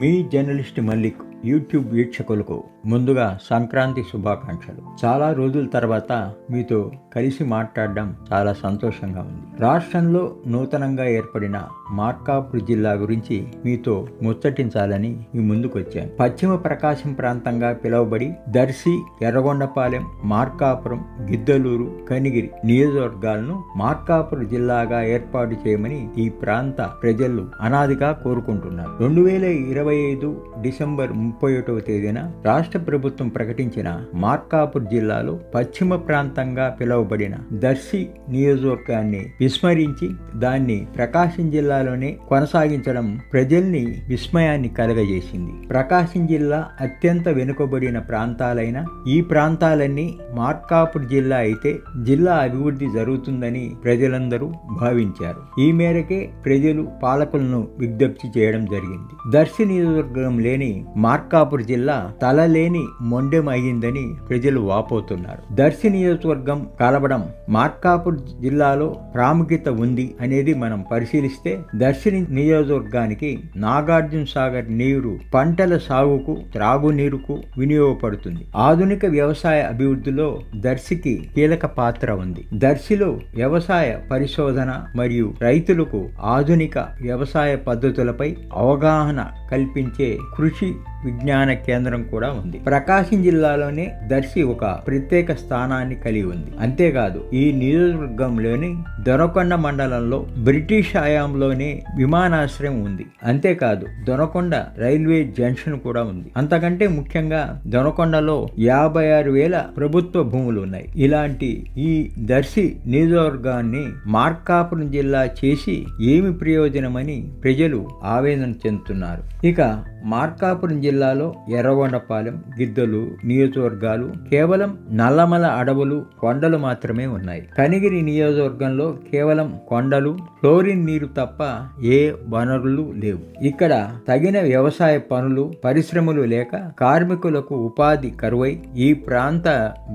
మీ journalist Mallik YouTube వీక్షకులకు ముందుగా సంక్రాంతి శుభాకాంక్షలు. చాలా రోజుల తర్వాత మీతో కలిసి మాట్లాడడం చాలా సంతోషంగా ఉంది. రాష్ట్రంలో నూతనంగా ఏర్పడిన మార్కాపూర్ జిల్లా గురించి మీతో ముచ్చటించాలని మీ ముందుకు వచ్చాను పశ్చిమ ప్రకాశం ప్రాంతంగా పిలువబడి దర్శి ఎర్రగొండపాలెం మార్కాపురం గిద్దలూరు కనిగిరి నియోజకవర్గాలను మార్కాపురం జిల్లాగా ఏర్పాటు చేయమని ఈ ప్రాంత ప్రజలు అనాదిగా కోరుకుంటున్నారు. రెండు వేల ఇరవై ఐదు డిసెంబర్ ముప్పై ఒకటవ తేదీన రాష్ట్ర ప్రభుత్వం ప్రకటించిన మార్కాపూర్ జిల్లాలో పశ్చిమ ప్రాంతంగా పిలువబడిన దర్శి నియోజకవర్గాన్ని విస్మరించి దాన్ని ప్రకాశం జిల్లాలోనే కొనసాగించడం ప్రజల్ని విస్మయాన్ని కలగజేసింది. ప్రకాశం జిల్లా అత్యంత వెనుకబడిన ప్రాంతాలైన ఈ ప్రాంతాలన్నీ మార్కాపూర్ జిల్లా అయితే జిల్లా అభివృద్ధి జరుగుతుందని ప్రజలందరూ భావించారు. ఈ మేరకే ప్రజలు పాలకులను విజ్ఞప్తి చేయడం జరిగింది. దర్శి నియోజకవర్గం లేని మార్కాపూర్ జిల్లా తలలేని మొండెం అయ్యిందని ప్రజలు వాపోతున్నారు. దర్శి నియోజకవర్గం కలవడం మార్కాపూర్ జిల్లాలో ప్రాముఖ్యత ఉంది అనేది మనం పరిశీలిస్తే దర్శిని నియోజకవర్గానికి నాగార్జున సాగర్ నీరు పంటల సాగుకు త్రాగునీరుకు వినియోగపడుతుంది. ఆధునిక వ్యవసాయ అభివృద్ధిలో దర్శికి కీలక పాత్ర ఉంది. దర్శిలో వ్యవసాయ పరిశోధన మరియు రైతులకు ఆధునిక వ్యవసాయ పద్ధతులపై అవగాహన కల్పించే కృషి విజ్ఞాన కేంద్రం కూడా ఉంది. ప్రకాశం జిల్లాలోనే దర్శి ఒక ప్రత్యేక స్థానాన్ని కలిగి ఉంది. అంతేకాదు ఈ నియోజకవర్గంలోని దొనకొండ మండలంలో బ్రిటిష్ హయాంలోనే విమానాశ్రయం ఉంది. అంతేకాదు దొనకొండ రైల్వే జంక్షన్ కూడా ఉంది. అంతకంటే ముఖ్యంగా దొనకొండలో యాభై ఆరు వేల ప్రభుత్వ భూములు ఉన్నాయి. ఇలాంటి ఈ దర్శి నియోజకవర్గాన్ని మార్కాపురం జిల్లా చేసి ఏమి ప్రయోజనమని ప్రజలు ఆవేదన చెందుతున్నారు. ఇక మార్కాపురం జిల్లాలో ఎర్రగొండపాలెం గిద్దలు నియోజకవర్గాలు కేవలం నల్లమల అడవులు కొండలు మాత్రమే మాత్రమే ఉన్నాయి. కనిగిరి నియోజకవర్గంలో కేవలం కొండలు ఫ్లోరిన్ నీరు తప్ప ఏ వనరులు లేవు. ఇక్కడ తగిన వ్యవసాయ పనులు పరిశ్రమలు లేక కార్మికులకు ఉపాధి కరువై ఈ ప్రాంత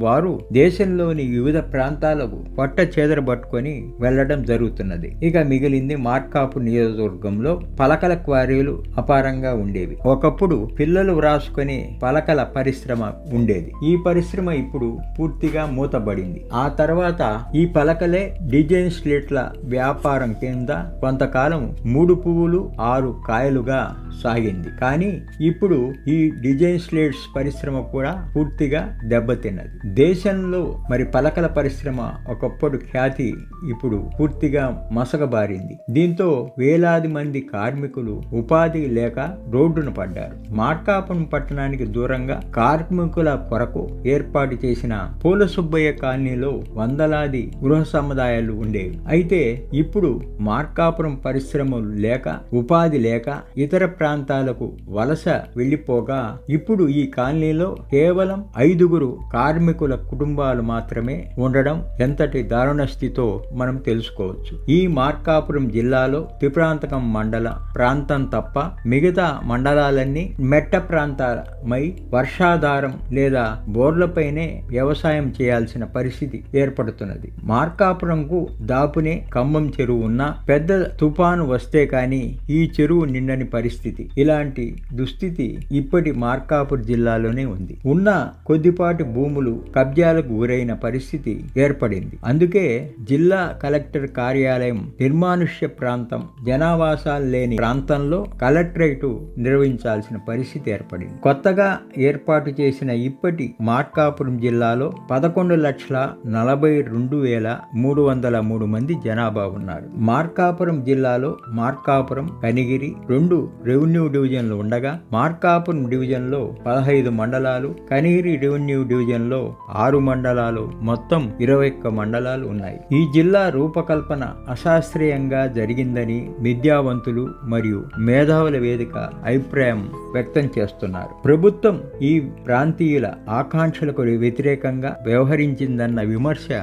వారు దేశంలోని వివిధ ప్రాంతాలకు పొట్ట చేదరబట్టుకొని వెళ్ళడం జరుగుతున్నది. ఇక మిగిలింది మార్కాపు నియోజకవర్గంలో పలకల క్వారీలు అపారంగా ఉండేవి. ఒకప్పుడు పిల్లలు వ్రాసుకునే పలకల పరిశ్రమ ఉండేది. ఈ పరిశ్రమ ఇప్పుడు పూర్తిగా మూతబడింది. ఆ తర్వాత ఈ పలకలే డిజైన్ స్లేట్ల వ్యాపారం కింద కొంతకాలం మూడు పువ్వులు ఆరు కాయలుగా సాగింది. కానీ ఇప్పుడు ఈ డిజైన్ స్లేట్స్ పరిశ్రమ కూడా పూర్తిగా దెబ్బతిన్నది. దేశంలో మరి పలకల పరిశ్రమ ఒకప్పుడు ఖ్యాతి ఇప్పుడు పూర్తిగా మసకబారింది. దీంతో వేలాది మంది కార్మికులు ఉపాధి లేక రోడ్డున పడ్డారు. మార్కాపురం పట్టణానికి దూరంగా కార్మికుల కొరకు ఏర్పాటు చేసిన పూల సుబ్బయ్య కాలనీలో వందలాది గృహ సముదాయాలు ఉండేవి. అయితే ఇప్పుడు మార్కాపురం పరిశ్రమలు లేక ఉపాధి లేక ఇతర ప్రాంతాలకు వలస వెళ్ళిపోగా ఇప్పుడు ఈ కాలనీలో కేవలం ఐదుగురు కార్మికుల కుటుంబాలు మాత్రమే ఉండడం ఎంతటి దారుణ స్థితితో మనం తెలుసుకోవచ్చు. ఈ మార్కాపురం జిల్లాలో త్రిప్రాంతకం మండల ప్రాంతం తప్ప మిగతా మండలాలన్నీ మెట్ట ప్రాంతాలమై వర్షాధారం లేదా బోర్లపైనే వ్యవసాయం చేయాల్సిన పరిస్థితి ఏర్పడుతున్నది. మార్కాపురంకు దాపునే ఖమ్మం చెరువు ఉన్న పెద్ద తుఫాను వస్తే కానీ ఈ చెరువు నిండని పరిస్థితి. ఇలాంటి దుస్థితి ఇప్పటి మార్కాపురం జిల్లాలోనే ఉంది. ఉన్న కొద్దిపాటి భూములు కబ్జాలకు గురైన పరిస్థితి ఏర్పడింది. అందుకే జిల్లా కలెక్టర్ కార్యాలయం నిర్మానుష్య ప్రాంతం జనావాసాలు లేని ప్రాంతంలో కలెక్టరేటు నిర్వహించాల్సిన పరిస్థితి ఏర్పడింది. కొత్తగా ఏర్పాటు చేసిన ఇప్పటి మార్కాపురం జిల్లాలో పదకొండు లక్షల నలభై రెండు వేల మూడు వందల మూడు మంది జనాభా ఉన్నారు. మార్కాపురం జిల్లాలో మార్కాపురం కనిగిరి రెండు రెవెన్యూ డివిజన్లు ఉండగా మార్కాపురం డివిజన్లో పదహైదు మండలాలు కనిగిరి రెవెన్యూ డివిజన్లో ఆరు మండలాలు మొత్తం ఇరవై ఒక్క మండలాలు ఉన్నాయి. ఈ జిల్లా రూపకల్పన అశాస్త్రీయంగా జరిగిందని విద్యావంతులు మరియు మేధావుల వేదిక అభిప్రాయం వ్యక్తం చేస్తున్నారు. ప్రభుత్వం ఈ ప్రాంతీయుల ఆకాంక్షలకు వ్యతిరేకంగా వ్యవహరించిందన్న મળશે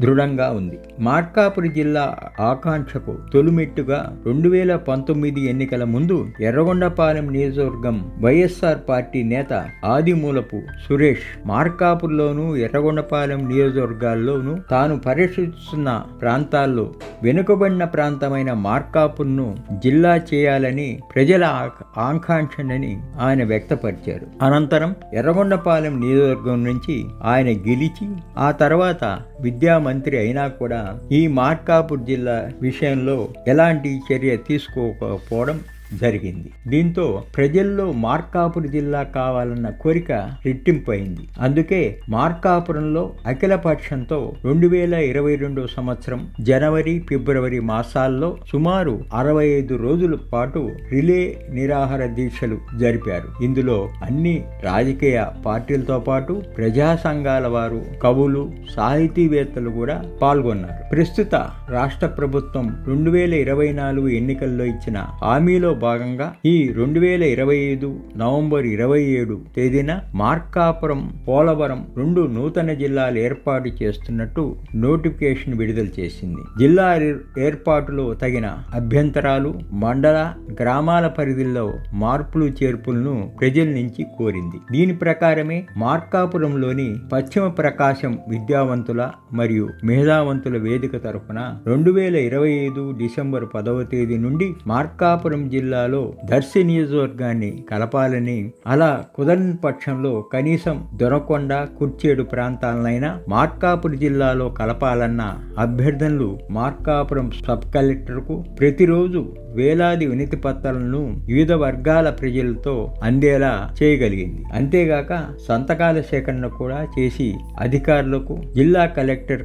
దృఢంగా ఉంది. మార్కాపురి జిల్లా ఆకాంక్షకు తొలిమెట్టుగా రెండు వేల పంతొమ్మిది ఎన్నికల ముందు ఎర్రగొండపాలెం నియోజకవర్గం వైఎస్ఆర్ పార్టీ నేత ఆదిమూలపు సురేష్ మార్కాపురిలోను ఎర్రగొండపాలెం నియోజకవర్గాల్లోనూ తాను పర్యటిస్తున్న ప్రాంతాల్లో వెనుకబడిన ప్రాంతమైన మార్కాపుర్ను జిల్లా చేయాలని ప్రజల ఆకాంక్షనని ఆయన వ్యక్తపరిచారు. అనంతరం ఎర్రగొండపాలెం నియోజకవర్గం నుంచి ఆయన గెలిచి ఆ తర్వాత విద్యా మంత్రి అయినా కూడా ఈ మార్కాపూర్ జిల్లా విషయంలో ఎలాంటి చర్య తీసుకోకపోవడం జరిగింది. దీంతో ప్రజల్లో మార్కాపురం జిల్లా కావాలన్న కోరిక రెట్టింపైంది. అందుకే మార్కాపురంలో అఖిల పక్షంతో రెండు వేల ఇరవై రెండో సంవత్సరం జనవరి ఫిబ్రవరి మాసాల్లో సుమారు అరవై ఐదు రోజుల పాటు రిలే నిరాహార దీక్షలు జరిపారు. ఇందులో అన్ని రాజకీయ పార్టీలతో పాటు ప్రజా సంఘాల వారు కవులు సాహితీవేత్తలు కూడా పాల్గొన్నారు. ప్రస్తుత రాష్ట్ర ప్రభుత్వం రెండు వేల ఇరవై నాలుగు ఎన్నికల్లో ఇచ్చిన హామీలో భాగంగా ఈ రెండు వేల ఇరవై ఐదు నవంబర్ ఇరవై ఏడు తేదీన మార్కాపురం పోలవరం రెండు నూతన జిల్లాలు ఏర్పాటు చేస్తున్నట్టు నోటిఫికేషన్ విడుదల చేసింది. జిల్లా ఏర్- ఏర్పాటులో తగిన అభ్యంతరాలు మండల గ్రామాల పరిధిలో మార్పులు చేర్పులను ప్రజల నుంచి కోరింది. దీని ప్రకారమే మార్కాపురంలోని పశ్చిమ ప్రకాశం విద్యావంతుల మరియు మేధావంతుల వేదిక తరఫున రెండు వేల ఇరవై ఐదు డిసెంబర్ పదవ తేదీ నుండి మార్కాపురం జిల్లా జిల్లాలో దర్శి నియోజకవర్గాన్ని కలపాలని అలా కుదరని పక్షంలో కనీసం దొరకొండ కుర్చేడు ప్రాంతాలనైనా మార్కాపురం జిల్లాలో కలపాలన్న అభ్యర్థనలు మార్కాపురం సబ్ కలెక్టర్కు ప్రతిరోజు వేలాది వినతి పత్రాలను వివిధ వర్గాల ప్రజలతో అందేలా చేయగలిగింది. అంతేగాక సంతకాల సేకరణ కూడా చేసి అధికారులకు జిల్లా కలెక్టర్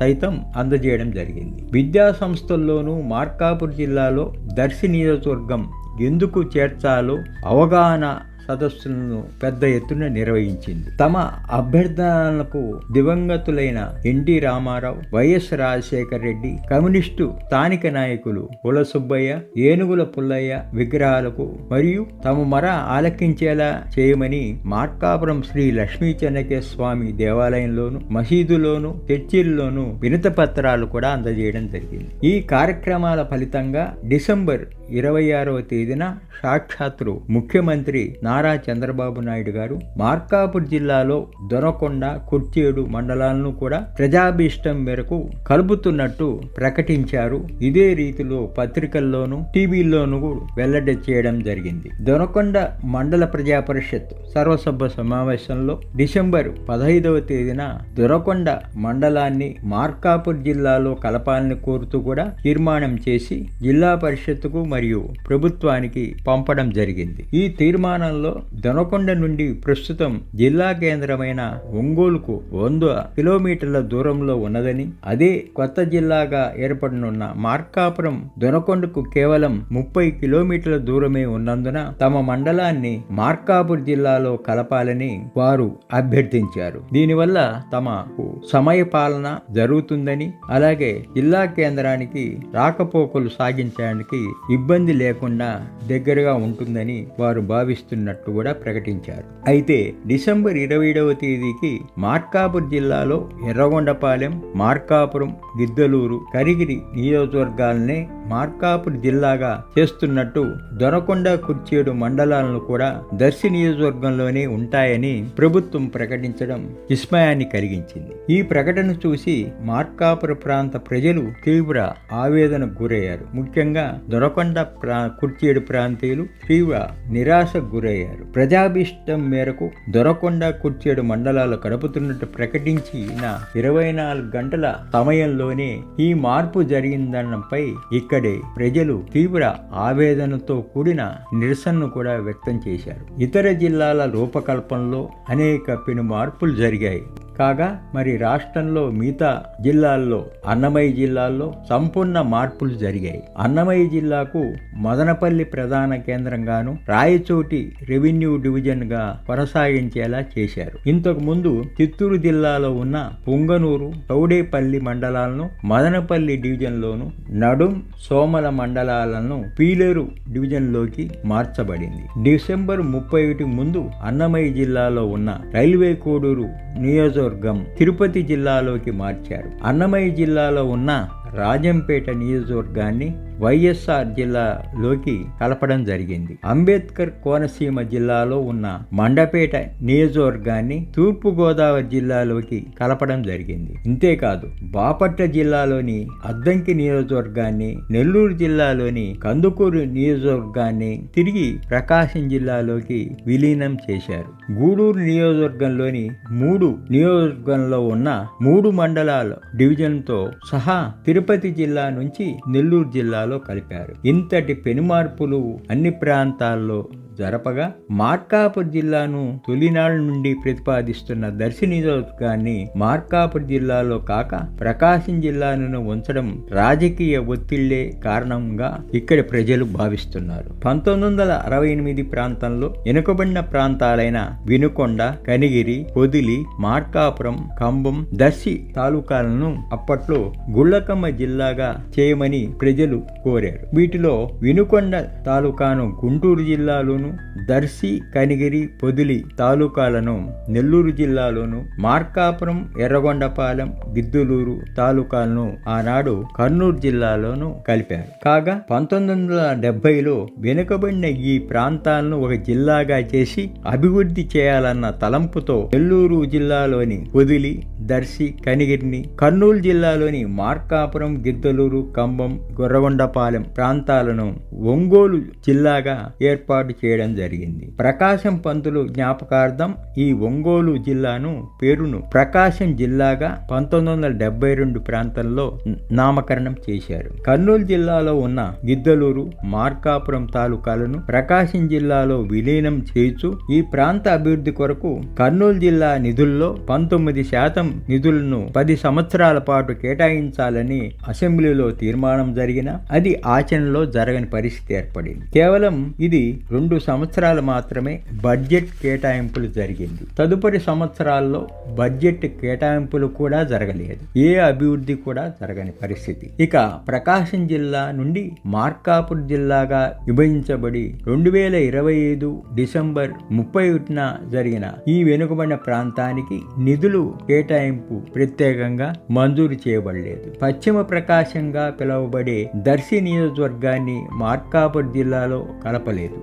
సైతం అందజేయడం జరిగింది. విద్యా సంస్థల్లోనూ మార్కాపూర్ జిల్లాలో దర్శి నియోజకవర్గం ఎందుకు చేర్చాలో అవగాహన సదస్సులను పెద్ద ఎత్తున నిర్వహించింది. తమ అభ్యర్థనలకు దివంగతులైన NT Ramarao YS Rajasekhara Reddy communist స్థానిక నాయకులు పుల సుబ్బయ్య ఏనుగుల పుల్లయ్య విగ్రహాలకు మరియు తమ మర ఆలకించేలా చేయమని మార్కాపురం శ్రీ లక్ష్మీ చెన్నకేశ్వర స్వామి దేవాలయంలోను మసీదులోను చర్చిల్లోను వినత పత్రాలు కూడా అందజేయడం జరిగింది. ఈ కార్యక్రమాల ఫలితంగా డిసెంబర్ ఇరవై ఆరవ తేదీన సాక్షాత్తు ముఖ్యమంత్రి నారా చంద్రబాబు నాయుడు గారు మార్కాపూర్ జిల్లాలో దొరకొండ కుర్చేడు మండలాలను కూడా ప్రజాభీష్టం మేరకు కలుపుతున్నట్టు ప్రకటించారు. ఇదే రీతిలో పత్రికల్లోనూ టీవీల్లోనూ వెల్లడి చేయడం జరిగింది. దొనకొండ మండల ప్రజా పరిషత్ సర్వసభ సమావేశంలో డిసెంబర్ పదహైదవ తేదీన దొరకొండ మండలాన్ని మార్కాపూర్ జిల్లాలో కలపాలని కోరుతూ కూడా తీర్మానం చేసి జిల్లా పరిషత్తుకు మరియు ప్రభుత్వానికి పంపడం జరిగింది. ఈ తీర్మానంలో దొనకొండ నుండి ప్రస్తుతం జిల్లా కేంద్రమైన ఒంగోలుకు వంద కిలోమీటర్ల దూరంలో ఉన్నదని అదే కొత్త జిల్లాగా ఏర్పడనున్న మార్కాపురం దొనకొండకు కేవలం ముప్పై కిలోమీటర్ల దూరమే ఉన్నందున తమ మండలాన్ని మార్కాపూర్ జిల్లాలో కలపాలని వారు అభ్యర్థించారు. దీనివల్ల తమకు సమయ పాలన జరుగుతుందని అలాగే జిల్లా కేంద్రానికి రాకపోకలు సాగించడానికి ఇబ్బంది ఇబ్బంది లేకుండా దగ్గరగా ఉంటుందని వారు భావిస్తున్నట్టు కూడా ప్రకటించారు. అయితే డిసెంబర్ ఇరవైడవ తేదీకి మార్కాపురం జిల్లాలో ఎర్రగొండపాలెం మార్కాపురం గిద్దలూరు కరిగిరి నియోజకవర్గాలనే మార్కాపురం జిల్లాగా చేస్తున్నట్టు దొరకొండ కుర్చేడు మండలాలను కూడా దర్శి నియోజకవర్గంలోనే ఉంటాయని ప్రభుత్వం ప్రకటించడం విస్మయాన్ని కలిగించింది. ఈ ప్రకటన చూసి మార్కాపుర ప్రాంత ప్రజలు తీవ్ర ఆవేదనకు గురయ్యారు. ముఖ్యంగా దొరకొండ ప్రా కుర్చేడు ప్రాంతీయులు తీవ్ర నిరాశకు గురయ్యారు. ప్రజాభీష్టం మేరకు దొరకొండ కుర్చేడు మండలాలు కడుపుతున్నట్టు ప్రకటించిన ఇరవై నాలుగు గంటల సమయంలోనే ఈ మార్పు జరిగిందన్నపై ఇక్కడే ప్రజలు తీవ్ర ఆవేదనతో కూడిన నిరసనను కూడా వ్యక్తం చేశారు. ఇతర జిల్లాల రూపకల్పనలో అనేక పెను మార్పులు జరిగాయి. కాగా మరి రాష్ట్రంలో మిగతా జిల్లాల్లో అన్నమయ్య జిల్లాల్లో సంపూర్ణ మార్పులు జరిగాయి. అన్నమయ్య జిల్లాకు మదనపల్లి ప్రధాన కేంద్రంగాను రాయచోటి రెవెన్యూ డివిజన్గా కొనసాగించేలా చేశారు. ఇంతకు ముందు చిత్తూరు జిల్లాలో ఉన్న పుంగనూరు చౌడేపల్లి మండలాలను మదనపల్లి డివిజన్లోను నడుం సోమల మండలాలను పీలేరు డివిజన్లోకి మార్చబడింది. డిసెంబర్ ముప్పై ఒకటి ముందు అన్నమయ్య జిల్లాలో ఉన్న రైల్వే కోడూరు నియోజక నియోజకవర్గం తిరుపతి జిల్లాలోకి మార్చారు. అన్నమయ్య జిల్లాలో ఉన్న రాజంపేట నియోజకవర్గాన్ని వైఎస్ఆర్ జిల్లాలోకి కలపడం జరిగింది. అంబేద్కర్ కోనసీమ జిల్లాలో ఉన్న మండపేట నియోజకవర్గాన్ని తూర్పు గోదావరి జిల్లాలోకి కలపడం జరిగింది. ఇంతేకాదు బాపట్ల జిల్లాలోని అద్దంకి నియోజకవర్గాన్ని నెల్లూరు జిల్లాలోని కందుకూరు నియోజకవర్గాన్ని తిరిగి ప్రకాశం జిల్లాలోకి విలీనం చేశారు. గూడూరు నియోజకవర్గంలోని మూడు నియోజకవర్గంలో ఉన్న మూడు మండలాల డివిజన్తో సహా తిరుపతి జిల్లా నుంచి నెల్లూరు జిల్లాలో కలిపారు. ఇంతటి పెనుమార్పులు అన్ని ప్రాంతాల్లో జరపగా మార్కాపుర్ జిల్లాను తొలినాళ్ళ నుండి ప్రతిపాదిస్తున్న దర్శి నియోజకవర్గాన్ని మార్కాపుర్ జిల్లాలో కాక ప్రకాశం జిల్లాను ఉంచడం రాజకీయ ఒత్తిళ్ళే కారణంగా ఇక్కడి ప్రజలు భావిస్తున్నారు. పంతొమ్మిది వందల అరవై ఎనిమిది ప్రాంతంలో వెనుకబడిన ప్రాంతాలైన వినుకొండ కనిగిరి పొదిలి మార్కాపురం కంబం దర్శి తాలూకాలను అప్పట్లో గుళ్ళకమ్మ జిల్లాగా చేయమని ప్రజలు కోరారు. వీటిలో వినుకొండ తాలూకాను గుంటూరు జిల్లాలోను దర్శి కనిగిరి పొదిలి తాలూకాలను నెల్లూరు జిల్లాలోను మార్కాపురం ఎర్రగొండపాలెం గిద్దులూరు తాలూకాలను ఆనాడు కర్నూలు జిల్లాలోను కలిపారు. కాగా పంతొమ్మిది వందల డెబ్బైలో వెనుకబడిన ఈ ప్రాంతాలను ఒక జిల్లాగా చేసి అభివృద్ధి చేయాలన్న తలంపుతో నెల్లూరు జిల్లాలోని పొదిలి దర్శి కనిగిరిని కర్నూలు జిల్లాలోని మార్కాపురం గిద్దలూరు కంబం గొర్రగొండపాలెం ప్రాంతాలను ఒంగోలు జిల్లాగా ఏర్పాటు చేయడం జరిగింది. ప్రకాశం పంతులు జ్ఞాపకార్థం ఈ ఒంగోలు జిల్లాను పేరును ప్రకాశం జిల్లాగా పంతొమ్మిది వందల డెబ్బై రెండు ప్రాంతంలో నామకరణం చేశారు. కర్నూలు జిల్లాలో ఉన్న గిద్దలూరు మార్కాపురం తాలూకాలను ప్రకాశం జిల్లాలో విలీనం చేయుచు ఈ ప్రాంత అభివృద్ధి కొరకు కర్నూలు జిల్లా నిధుల్లో పంతొమ్మిది శాతం నిధులను పది సంవత్సరాల పాటు కేటాయించాలని అసెంబ్లీలో తీర్మానం జరిగిన అది ఆచరణలో జరగని పరిస్థితి ఏర్పడింది. కేవలం ఇది రెండు సంవత్సరాలు మాత్రమే బడ్జెట్ కేటాయింపులు జరిగింది. తదుపరి సంవత్సరాల్లో బడ్జెట్ కేటాయింపులు కూడా జరగలేదు. ఏ అభివృద్ధి కూడా జరగని పరిస్థితి. ఇక ప్రకాశం జిల్లా నుండి మార్కాపూర్ జిల్లాగా విభజించబడి రెండు వేల ఇరవై ఐదు డిసెంబర్ ముప్పై ఒకటిన జరిగిన ఈ వెనుకబడిన ప్రాంతానికి నిధులు కేటాయింపు ప్రత్యేకంగా మంజూరు చేయబడలేదు. పశ్చిమ ప్రకాశంగా పిలువబడే దర్శి నియోజకవర్గాన్ని మార్కాపూర్ జిల్లాలో కలపలేదు.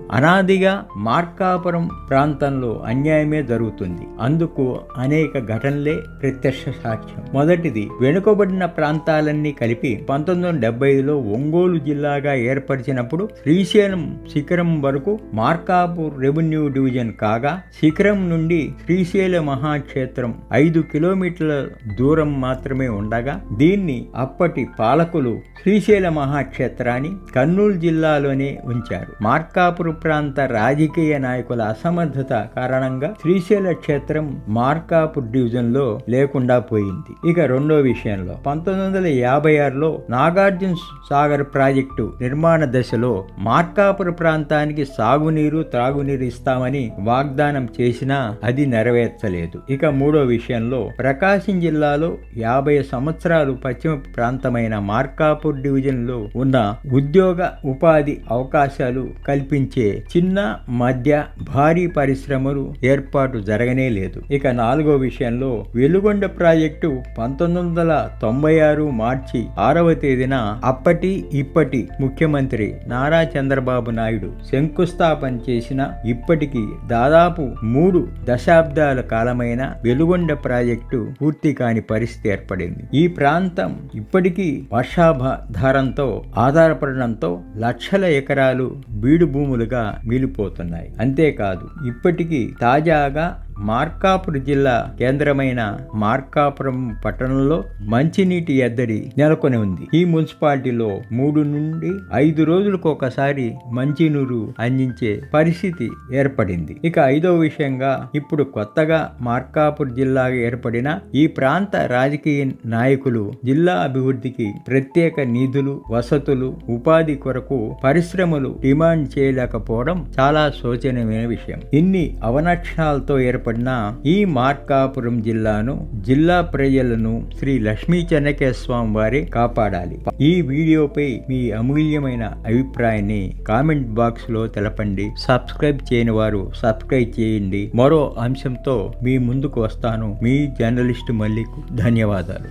అనాదిగా మార్కాపురం ప్రాంతంలో అన్యాయమే జరుగుతుంది. అందుకు అనేక ఘటనలే ప్రత్యక్ష సాక్ష్యం. మొదటిది వెనుకబడిన ప్రాంతాలన్నీ కలిపి పంతొమ్మిది వందల డెబ్బైలో ఒంగోలు జిల్లాగా ఏర్పరిచినప్పుడు శ్రీశైలం శిఖరం వరకు మార్కాపూర్ రెవెన్యూ డివిజన్ కాగా శిఖరం నుండి శ్రీశైల మహాక్షేత్రం ఐదు కిలోమీటర్ల దూరం మాత్రమే ఉండగా దీన్ని అప్పటి పాలకులు శ్రీశైల మహాక్షేత్రాన్ని కర్నూలు జిల్లాలోనే ఉంచారు. మార్కాపురం ప్రాంతం రాజకీయ నాయకుల అసమర్థత కారణంగా శ్రీశైల క్షేత్రం మార్కాపూర్ డివిజన్లో లేకుండా పోయింది. ఇక రెండో విషయంలో పంతొమ్మిది వందల యాభై ఆరులో నాగార్జున సాగర్ ప్రాజెక్టు నిర్మాణ దశలో మార్కాపుర ప్రాంతానికి సాగునీరు త్రాగునీరు ఇస్తామని వాగ్దానం చేసినా అది నెరవేర్చలేదు. ఇక మూడో విషయంలో ప్రకాశం జిల్లాలో యాభై సంవత్సరాలు పశ్చిమ ప్రాంతమైన మార్కాపూర్ డివిజన్లో ఉన్న ఉద్యోగ ఉపాధి అవకాశాలు కల్పించే చిన్న చిన్న మధ్య భారీ పరిశ్రమలు ఏర్పాటు జరగనే లేదు. ఇక నాలుగో విషయంలో వెలుగొండ ప్రాజెక్టు పంతొమ్మిది వందల తొంభై ఆరు మార్చి ఆరవ తేదీన అప్పటి ఇప్పటి ముఖ్యమంత్రి నారా చంద్రబాబు నాయుడు శంకుస్థాపన చేసిన ఇప్పటికి దాదాపు మూడు దశాబ్దాల కాలమైన వెలుగొండ ప్రాజెక్టు పూర్తి కాని పరిస్థితి ఏర్పడింది. ఈ ప్రాంతం ఇప్పటికీ వర్షాధారంతో ఆధారపడడంతో లక్షల ఎకరాలు బీడు భూములుగా మిగిలిపోతున్నాయి. అంతేకాదు ఇప్పటికీ తాజాగా మార్కాపురం జిల్లా కేంద్రమైన మార్కాపురం పట్టణంలో మంచినీటి ఎద్దడి నెలకొని ఉంది. ఈ మున్సిపాలిటీలో మూడు నుండి ఐదు రోజులకు ఒకసారి మంచినీరు అందించే పరిస్థితి ఏర్పడింది. ఇక ఐదో విషయంగా ఇప్పుడు కొత్తగా మార్కాపురం జిల్లాగా ఏర్పడిన ఈ ప్రాంత రాజకీయ నాయకులు జిల్లా అభివృద్ధికి ప్రత్యేక నిధులు వసతులు ఉపాధి కొరకు పరిశ్రమలు డిమాండ్ చేయలేకపోవడం చాలా శోచనీయమైన విషయం. ఇన్ని అవనక్షణాలతో ఏర్పడిన ఏర్పడిన ఈ మార్కాపురం జిల్లాను జిల్లా ప్రజలను శ్రీ లక్ష్మీ చెన్నకేశ్వర స్వామి వారే కాపాడాలి. ఈ వీడియోపై మీ అమూల్యమైన అభిప్రాయాన్ని కామెంట్ బాక్స్లో తెలపండి. సబ్స్క్రైబ్ చేయని వారు సబ్స్క్రైబ్ చేయండి. మరో అంశంతో మీ ముందుకు వస్తాను. మీ జర్నలిస్ట్ మల్లిక్ ధన్యవాదాలు.